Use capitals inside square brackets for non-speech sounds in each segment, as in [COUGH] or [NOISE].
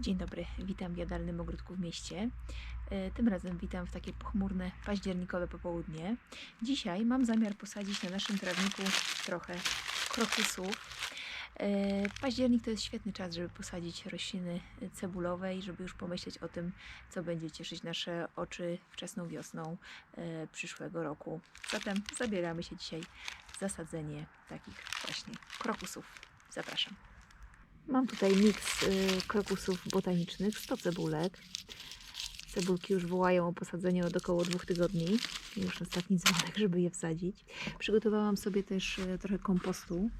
Dzień dobry, witam w jadalnym ogródku w mieście. E, Tym razem witam w takie pochmurne, październikowe popołudnie. Dzisiaj mam zamiar posadzić na naszym trawniku trochę krokusów. E, Październik to jest świetny czas, żeby posadzić rośliny cebulowe i żeby już pomyśleć o tym, co będzie cieszyć nasze oczy wczesną wiosną e, przyszłego roku. Zatem zabieramy się dzisiaj w zasadzenie takich właśnie krokusów. Zapraszam. Mam tutaj miks y, krokusów botanicznych, 100 cebulek. Cebulki już wołają o posadzenie od około dwóch tygodni. Już ostatni dzwonek, żeby je wsadzić. Przygotowałam sobie też y, trochę kompostu,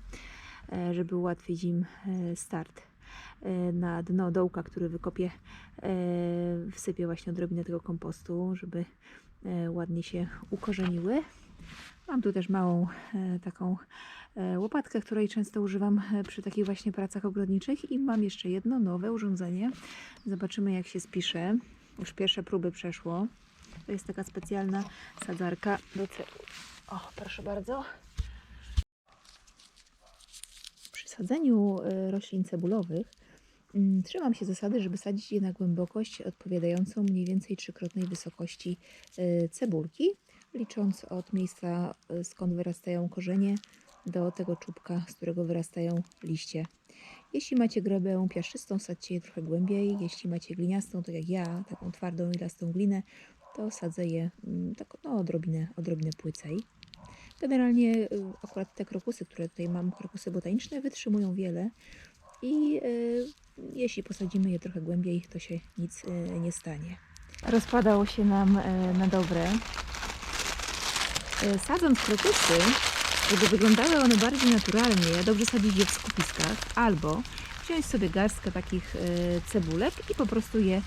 e, żeby ułatwić im start. Na dno dołka, który wykopię, wsypię właśnie odrobinę tego kompostu, żeby ładnie się ukorzeniły. Mam tu też małą e, taką e, łopatkę, której często używam e, przy takich właśnie pracach ogrodniczych i mam jeszcze jedno nowe urządzenie. Zobaczymy jak się spisze. Już pierwsze próby przeszło. To jest taka specjalna sadzarka do cebul. O, proszę bardzo. Przy sadzeniu roślin cebulowych mm, trzymam się zasady, żeby sadzić je na głębokość odpowiadającą mniej więcej trzykrotnej wysokości cebulki licząc od miejsca, y, skąd wyrastają korzenie, do tego czubka, z którego wyrastają liście. Jeśli macie glebę piaszczystą, sadźcie je trochę głębiej. Jeśli macie gliniastą, tak jak ja, taką twardą i glinę, to sadzę je mm, tak, no, odrobinę, odrobinę płycej. Generalnie y, akurat te krokusy, które tutaj mam, krokusy botaniczne, wytrzymują wiele i y, jeśli posadzimy je trochę głębiej, to się nic nie stanie. Rozpadało się nam na dobre. E, sadząc krokusy, żeby wyglądały one bardziej naturalnie, dobrze sadzić je w skupiskach albo wziąć sobie garstkę takich e, cebulek i po prostu je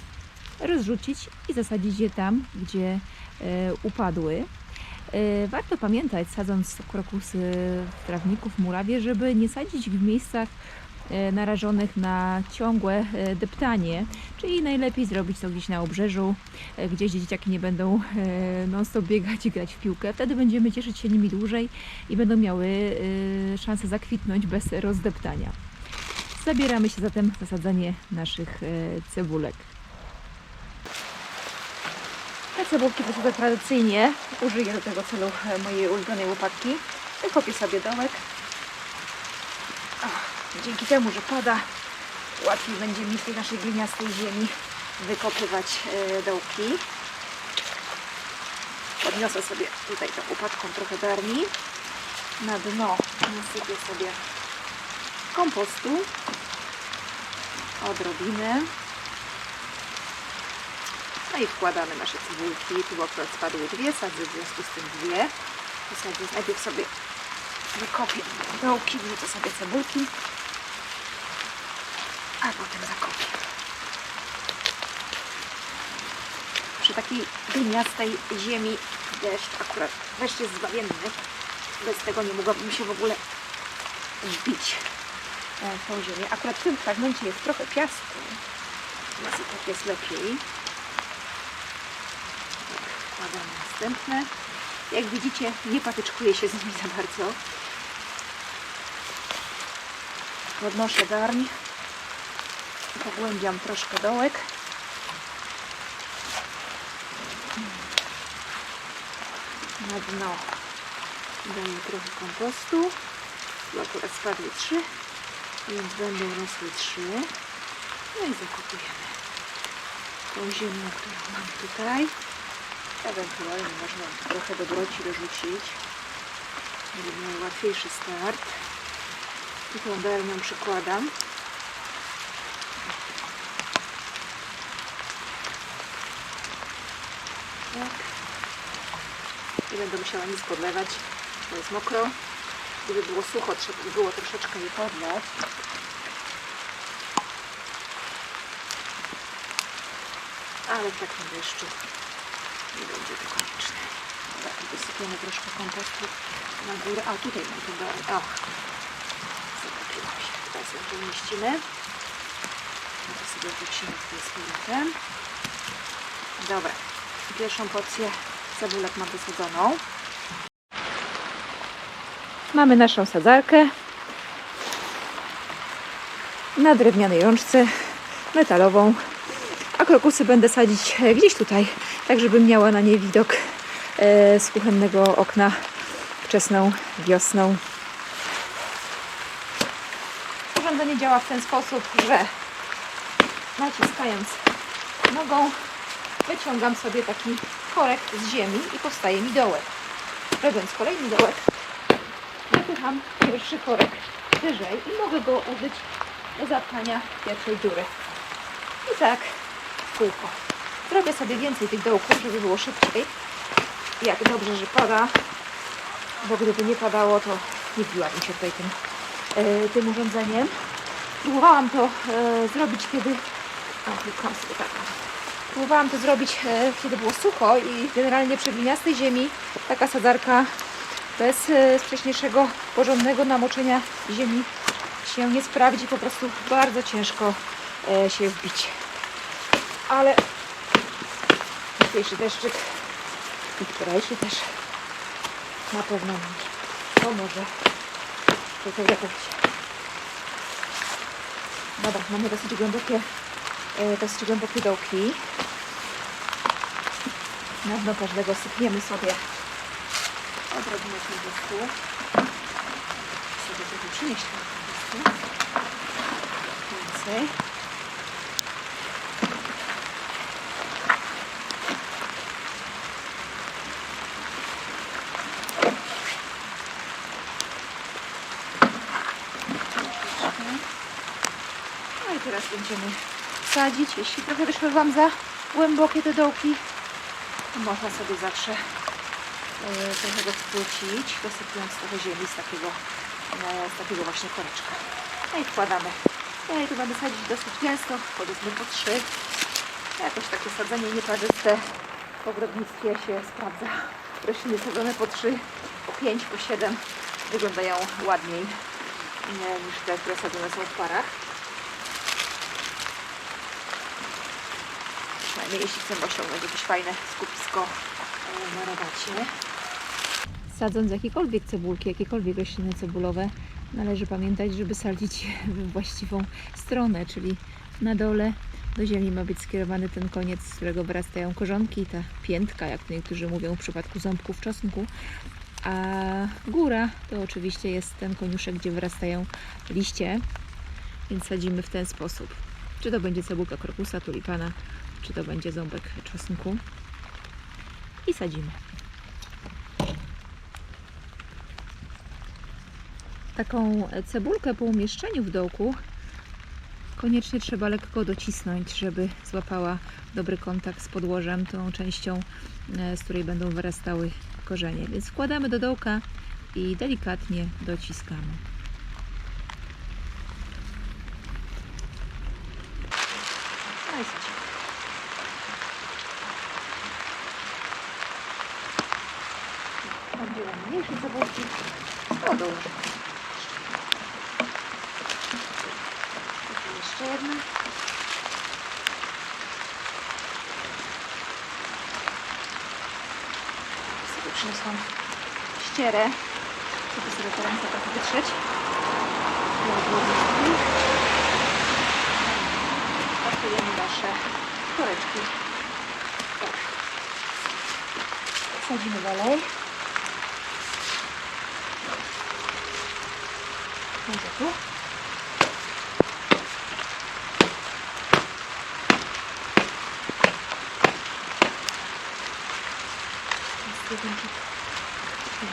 rozrzucić i zasadzić je tam, gdzie e, upadły. Warto pamiętać, sadząc krokusy w trawniku, w murawie, żeby nie sadzić w miejscach narażonych na ciągłe e, deptanie, czyli najlepiej zrobić to gdzieś na obrzeżu, e, gdzieś gdzie dzieciaki nie będą e, non-stop biegać i grać w piłkę. Wtedy będziemy cieszyć się nimi dłużej i będą miały e, szansę zakwitnąć bez rozdeptania. Zabieramy się zatem za sadzenie naszych e, cebulek. Te cebulki wysadzę tradycyjnie. Użyję do tego celu e, mojej ulubionej łopatki. Wykopię sobie dołek. Dzięki temu, że pada, łatwiej będzie mi w tej naszej gliniastej ziemi wykopywać e, dołki. Podniosę sobie tutaj tą łopatką trochę darni. Na dno nasypię sobie kompostu. Odrobinę. No i wkładamy nasze cebulki. Tu akurat spadły dwie, sadzę w związku z tym dwie. Najpierw sobie wykopię dołki, wrzucę sobie cebulki, a potem zakopię. Przy takiej gliniastej ziemi deszcz, akurat deszcz jest zbawienny, bez tego nie mogłabym się w ogóle wbić e, w tą ziemię. Akurat w tym fragmencie jest trochę piasku, więc i tak jest lepiej. Tak, Wkładamy następne. Jak widzicie, nie patyczkuję się z nimi za bardzo. Podnoszę garń. Pogłębiam troszkę dołek. Na dno daję trochę kompostu. Tu akurat spadły trzy, więc będą rosły trzy. No i zakopujemy tą ziemię, którą mam tutaj. Ewentualnie można trochę dobroci dorzucić, żeby miał łatwiejszy start. I tą darnią przykładam. Tak. Nie będę musiała nic podlewać, bo jest mokro. Gdyby było sucho, trzeba by było troszeczkę je podlać. Ale w takim deszczu nie będzie to konieczne. Dobra, wysypiemy troszkę kompostu na górę. A tutaj mam to. O, zagapiłam się. Teraz umieścimy. No to sobie wrócimy z powrotem. Dobra, pierwszą porcję cebulek mam wysadzoną. Mamy naszą sadzarkę na drewnianej rączce metalową. A krokusy będę sadzić gdzieś tutaj, tak żebym miała na nie widok e, z kuchennego okna wczesną wiosną. Urządzenie działa w ten sposób, że naciskając nogą wyciągam sobie taki korek z ziemi i powstaje mi dołek. Robiąc kolejny dołek, wypycham pierwszy korek wyżej i mogę go użyć do zatkania pierwszej dziury. I tak w kółko. Zrobię sobie więcej tych dołków, żeby było szybciej. Jak dobrze, że pada, bo gdyby nie padało, to nie biłabym się tutaj tym, e, tym urządzeniem. Próbowałam to e, zrobić, kiedy... O, sobie tak. Próbowałam to zrobić, e, kiedy było sucho i generalnie przy gliniastej ziemi taka sadzarka bez e, wcześniejszego porządnego namoczenia ziemi się nie sprawdzi, po prostu bardzo ciężko e, się wbić. Ale dzisiejszy deszczyk i wczorajszy też na pewno mi pomoże tutaj ratować. Dobra, mamy dosyć głębokie, dosyć głębokie dołki. Na dno każdego sypniemy sobie odrobinę kompostu. Sobie trochę przynieść kompostu. Więcej. No i teraz będziemy sadzić. Jeśli trochę wyszły Wam za głębokie te dołki, to można sobie zawsze e, trochę go wpłycić, dosypując trochę ziemi z takiego, e, z takiego właśnie koreczka. No i wkładamy. Ja tu będę sadzić dosyć gęsto, powiedzmy po trzy. Jakoś takie sadzenie nieparzyste w ogrodnictwie się sprawdza. Rośliny sadzone po trzy, po pięć, po siedem wyglądają ładniej e, niż te, które sadzone są w parach. Przynajmniej jeśli chcemy osiągnąć jakieś fajne skupisko e, na robacie. Sadząc jakiekolwiek cebulki, jakiekolwiek rośliny cebulowe, należy pamiętać, żeby sadzić w właściwą stronę, czyli na dole do ziemi ma być skierowany ten koniec, z którego wyrastają korzonki, ta piętka, jak niektórzy mówią w przypadku ząbków czosnku. A góra to oczywiście jest ten koniuszek, gdzie wyrastają liście, więc sadzimy w ten sposób. Czy to będzie cebulka krokusa, tulipana, czy to będzie ząbek czosnku. I sadzimy. Taką cebulkę po umieszczeniu w dołku koniecznie trzeba lekko docisnąć, żeby złapała dobry kontakt z podłożem, tą częścią, e, z której będą wyrastały korzenie. Więc wkładamy do dołka i delikatnie dociskamy. Będzie nam mniejsze cebulki, duże. Tu Jeszcze jedna. Sobie przyniosłam ścierę, żeby sobie te ręce trochę wytrzeć. Pakujemy nasze koreczki. Tak. Sadzimy dalej. Będzie tu.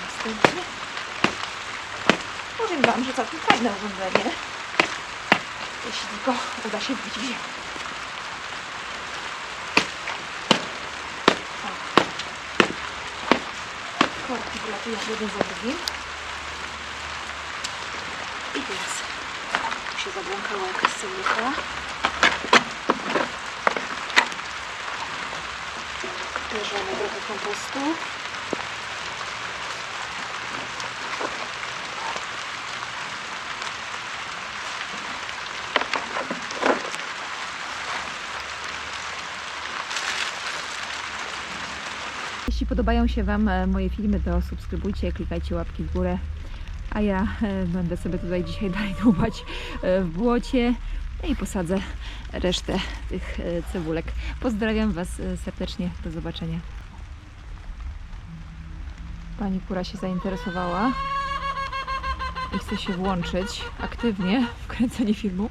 Następnie. Powiem Wam, że całkiem fajne urządzenie. Jeśli tylko uda się wbić w ziemię. Korki wylatują jeden za drugim. I teraz tu się zabłąkała jakaś cebulka. Bierzemy trochę kompostu. Jeśli podobają się Wam e, moje filmy, to subskrybujcie, klikajcie łapki w górę. Ja e, będę sobie tutaj dzisiaj [LAUGHS] dalej dłubać e, w błocie No i posadzę resztę tych e, cebulek. Pozdrawiam Was serdecznie. Do zobaczenia. Pani kura się zainteresowała i chce się włączyć aktywnie w kręcenie filmu.